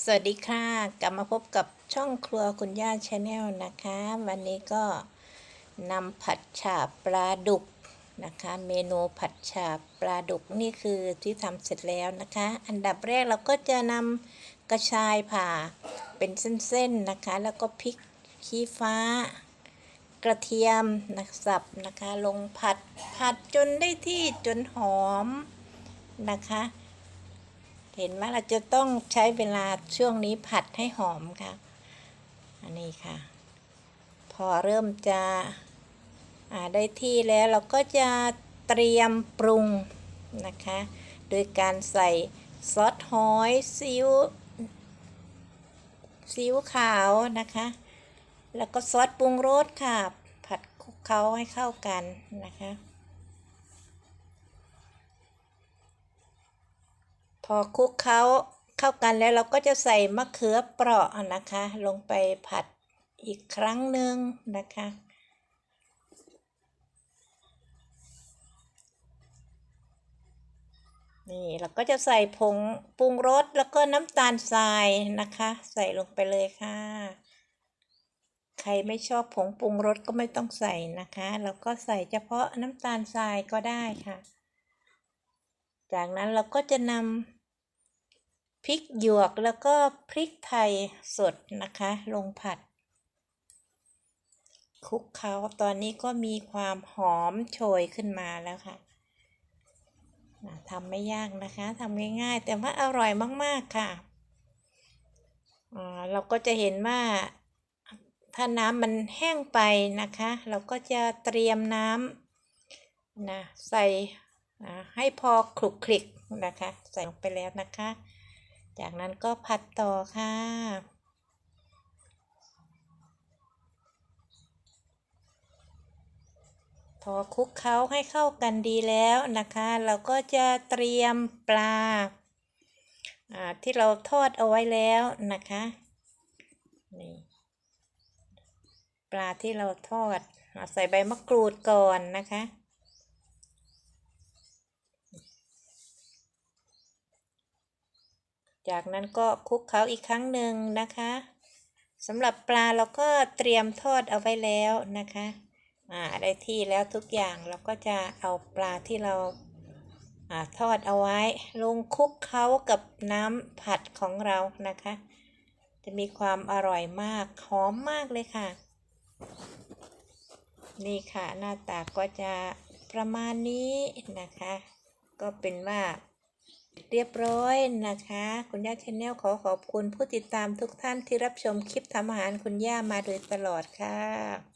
สวัสดีค่ะ กลับมาพบกับช่องครัวคุณย่าชาแนลนะคะ วันนี้ก็นำผัดฉาปลาดุกนะคะ เมนูผัดฉาปลาดุกนี่คือที่ทำเสร็จแล้วนะคะ อันดับแรกเราก็จะนำกระชายผ่าเป็นเส้นๆนะคะ แล้วก็พริกขี้ฟ้า กระเทียมนะสับนะคะ ลงผัดผัดจนได้ที่จนหอมนะคะ เห็นไหมเราจะต้องใช้เวลาช่วงนี้ผัดให้หอมค่ะ อันนี้ค่ะ พอเริ่มจะได้ที่แล้วเราก็จะเตรียมปรุงนะคะ โดยการใส่ซอสหอยซีอิ๊วซีอิ๊วขาวนะคะ แล้วก็ซอสปรุงรสค่ะ ผัดคลุกเคล้าให้เข้ากันนะคะ อคลุกเคล้าเข้ากันแล้วเราก็จะใส่มะเขือเปราะนะคะ ลงไปผัดอีกครั้งหนึ่งนะคะนี่เราก็จะใส่ผงปรุงรสแล้วก็น้ำตาลทรายนะคะ ใส่ลงไปเลยค่ะ ใครไม่ชอบผงปรุงรสก็ไม่ต้องใส่นะคะเราก็ใส่เฉพาะน้ำตาลทรายก็ได้ค่ะ จากนั้นเราก็จะนำ พริกหยวกแล้วก็พริกไทยสดนะคะ ลงผัดคลุกเคล้าตอนนี้ก็มีความหอมโชยขึ้นมาแล้วค่ะทำไม่ยากนะคะทำง่ายๆ แต่ว่าอร่อยมากๆค่ะเราก็จะเห็นว่าถ้าน้ำมันแห้งไปนะคะ เราก็จะเตรียมน้ำนะใส่ให้พอคลุกคลิกนะคะ ใส่ลงไปแล้วนะคะ จากนั้นก็ผัดต่อค่ะ พอคลุกเคล้าให้เข้ากันดีแล้วนะคะ เราก็จะเตรียมปลาที่เราทอดเอาไว้แล้วนะคะนี่ปลาที่เราทอดใส่ใบมะกรูดก่อนนะคะ จากนั้นก็คลุกเคล้าอีกครั้งหนึ่งนะคะสำหรับปลาเราก็เตรียมทอดเอาไว้แล้วนะคะอ่าได้ที่แล้วทุกอย่างเราก็จะเอาปลาที่เราอ่าทอดเอาไว้ ลงคลุกเคล้ากับน้ำผัดของเรานะคะ จะมีความอร่อยมากหอมมากเลยค่ะ นี่ค่ะหน้าตาก็จะประมาณนี้นะคะ ก็เป็นว่า เรียบร้อยนะคะ คุณย่าชาแนลขอขอบคุณผู้ติดตามทุกท่านที่รับชมคลิปทำอาหารคุณย่ามาโดยตลอดค่ะ